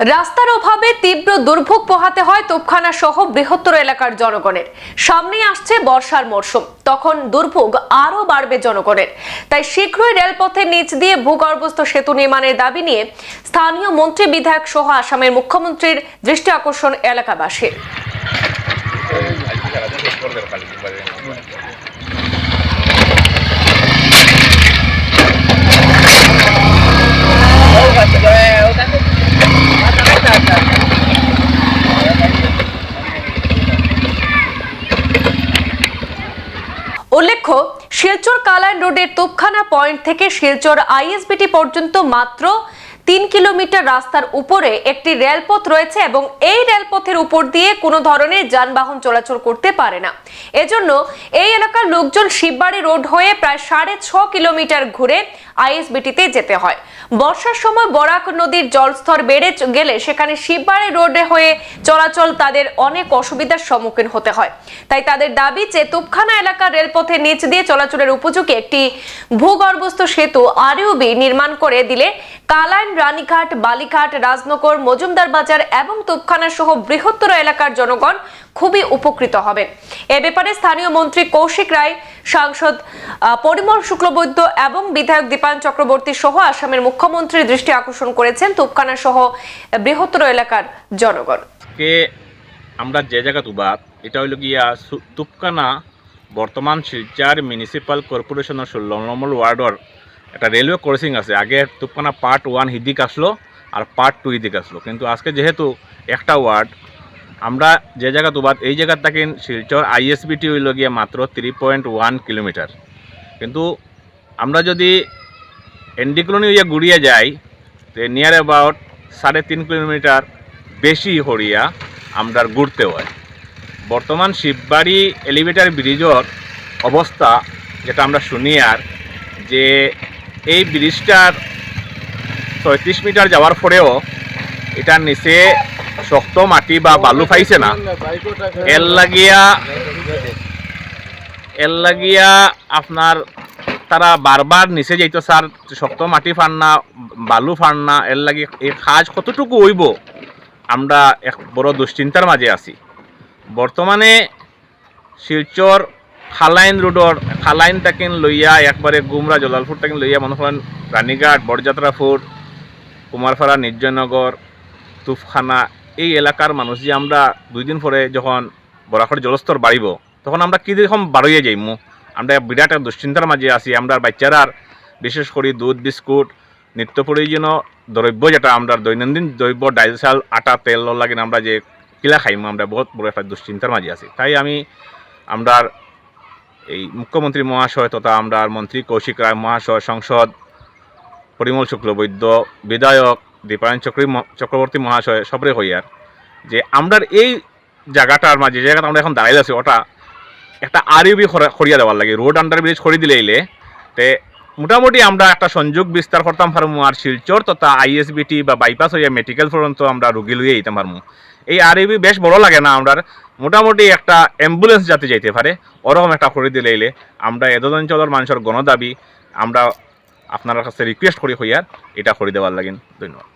রাস্তার অভাবে তীব্র দুর্ভোগ পোহাতে হয় তোপখানা সহ বৃহত্তর এলাকার জনগণের। সামনে আসছে বর্ষার মরশুম, তখন দুর্ভোগ আরও বাড়বে জনগণের। তাই শীঘ্রই রেলপথের নিচ দিয়ে ভূগর্ভস্থ সেতু নির্মাণের দাবি নিয়ে স্থানীয় মন্ত্রী বিধায়ক সহ আসামের মুখ্যমন্ত্রীর দৃষ্টি আকর্ষণ এলাকাবাসীর। উল্লেখ্য, শিলচর কালাইন রোডের তোপখানা পয়েন্ট থেকে শিলচর আইএসবিটি পর্যন্ত মাত্র তিন কিলোমিটার রাস্তার উপরে একটি রেলপথ রয়েছে এবং এই রেলপথের উপর দিয়ে কোনো ধরনের যানবাহন চলাচল করতে পারে না। এজন্য এই এলাকার লোকজন শিববাড়ি রোড হয়ে প্রায় সাড়ে ছ কিলোমিটার ঘুরে আইএসবিটিতে যেতে হয়। বর্ষার সময় বরাক নদীর জলস্তর বেড়ে গেলে সেখানে শিববাড়ি রোডে হয়ে চলাচল তাদের অনেক অসুবিধার সম্মুখীন হতে হয়। তাই তাদের দাবি যে তুপখানা এলাকার রেলপথে নিচ দিয়ে চলাচলের উপযোগী একটি ভূগর্ভস্থ সেতু আরইউবি নির্মাণ করে দিলে কালাইন, রানীঘাট, বালিঘাট, রাজনগর, মজুমদার বাজার এবং তুপখানা সহ বৃহত্তর এলাকার জনগণ খুবই উপকৃত হবেন এ ব্যাপারে স্থানীয় মন্ত্রী কৌশিক রায় সাংসদ পরিমল শুক্লবৈদ্য এবং বিধায়ক দীপান চক্রবর্তী সহ আসামের মুখ্যমন্ত্রীর দৃষ্টি আকর্ষণ করেছেন তুপখানা সহ বৃহত্তর এলাকার জনগণ। কে আমরা যে জায়গা উবাত এটা হইল গিয়া তুপকানা বর্তমান শিলচার মিউনিসিপাল কর্পোরেশনের ষোলো নম্বর ওয়ার্ডর একটা রেলওয়ে ক্রসিং আছে। আগে তুপকানা পার্ট ওয়ান হিদিক আসলো আর পার্ট টু হিদিক আসলো। কিন্তু আজকে যেহেতু একটা ওয়ার্ড আমরা যে জায়গা উবাত এই জায়গার থাকি শিলচর আইএসবিটি হইল গিয়া মাত্র থ্রি পয়েন্ট ওয়ান কিলোমিটার কিন্তু আমরা যদি এন্ডিকলনি হইয়া ঘুরিয়ে যাই, তো নিয়ার অ্যাবাউট সাড়ে তিন কিলোমিটার বেশি হরিয়া আমরা ঘুরতে হয়। বর্তমান শিববাড়ি এলিভেটার ব্রিজর অবস্থা, যেটা আমরা শুনি আর, যে এই ব্রিজটার ছয়ত্রিশ মিটার যাওয়ার পরেও এটার নিচে শক্ত মাটি বা বালু পাইছে না। এর লাগিয়া এর লাগিয়া আপনার তারা বারবার নিচে যাইতো, স্যার, শক্ত মাটি ফান না, বালু ফান না, এর লাগি এই কাজ কতটুকু হইব? আমরা এক বড় দুশ্চিন্তার মাঝে আছি। বর্তমানে শিলচর খালাইন রোডর খালাইন তাকিন লইয়া একবারে গুমরা জলালপুর তাকিন লইয়া মনে করেন রানীঘাট বরযাত্রাপুর কুমারপাড়া নির্জয়নগর তুফখানা এই এলাকার মানুষ যে আমরা দুই দিন পরে যখন বরাকর জলস্তর বাড়িব, তখন আমরা কী রকম বাড়িয়ে যাইমু? আমরা বিরাট দুশ্চিন্তার মাঝে আছি। আমরা বাচ্চারার বিশেষ করে দুধ, বিস্কুট, নিত্য প্রয়োজনীয় দ্রব্য যেটা আমরা দৈনন্দিন দ্রব্য ডাইল চাল, আটা, তেল লাগে আমরা যে কিলা খাইমু, আমরা বহুত বড় একটা দুশ্চিন্তার মাঝে আছি। তাই আমি আমরা এই মুখ্যমন্ত্রী মহাশয় তথা আমরা মন্ত্রী কৌশিক রায় মহাশয়, সংসদ, পরিমল শুক্লবৈদ্য, বিধায়ক দীপায়ন চক্রী চক্রবর্তী মহাশয়, সবরে হইয়ার যে আমরার এই জায়গাটার মাঝে, যে জায়গাটা আমরা এখন দাঁড়াই আছি, ওটা একটা আরইউবি করিয়া দেওয়ার লাগে। রোড আন্ডার ব্রিজ করে দিলে এলে তে মোটামুটি আমরা একটা সংযোগ বিস্তার করতাম পারমু আর শিলচর তথা আইএসবিটি বা বাইপাস হইয়া মেডিকেল পর্যন্ত আমরা রুগী লইয়ে যেতাম পারমু এই আরইউবি বেশ বড় লাগে না আমরা মোটামুটি একটা অ্যাম্বুলেন্স যাতে যাইতে পারে, ওরকম একটা করে দিলে এলে আমরা এদ অঞ্চলের মানুষের গণদাবি, আমরা আপনার কাছে রিকোয়েস্ট করি হইয়ার এটা করে দেওয়ার লাগেন ধন্যবাদ।